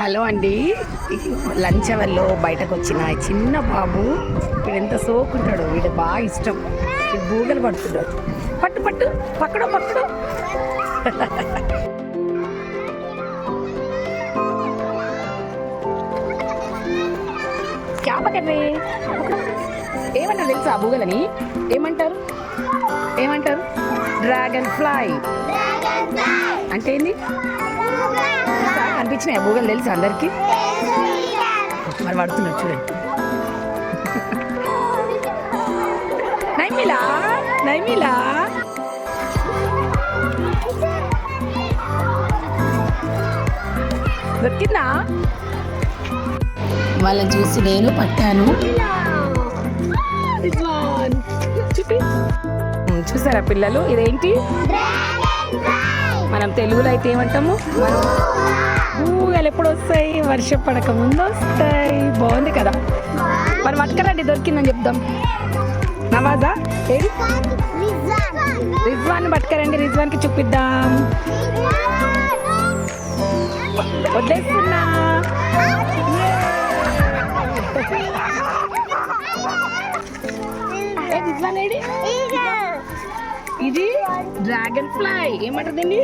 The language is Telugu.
హలో అండి. లంచ్ అవర్లో బయటకు వచ్చిన చిన్న బాబు వీడు ఎంత సోకుంటాడు వీడు బాగా ఇష్టం. వీడు బూగలు పడుతున్నాడు. పట్టు పట్టు పక్కడో పక్కడో. ఏమంటారు తెలుసా ఆ బూగలని ఏమంటారు? ఏమంటారు? Dragonfly. అంటే ఏంది? కనిపించినాయి బూగలు తెలుసా అందరికి? మరి పడుతున్నారు చూడండి నైమిలా నైమిలా. దొరికిందా? వాళ్ళని చూసి నేను పట్టాను. చూసారా పిల్లలు? ఇదేంటి? మనం తెలుగులో అయితే ఏమంటాము? వస్తాయి వర్షం పడక ముందు వస్తాయి. బాగుంది కదా? మరి పట్టుకరండి దొరికిందని చెప్దాం. నవాజా ఏది? రిజ్వాన్ పట్టుకరండి రిజ్వాన్కి చూపిద్దాం. వదిలేస్తున్నా. ఇది డ్రాగన్ ఫ్లై. ఏమంటారు దీన్ని!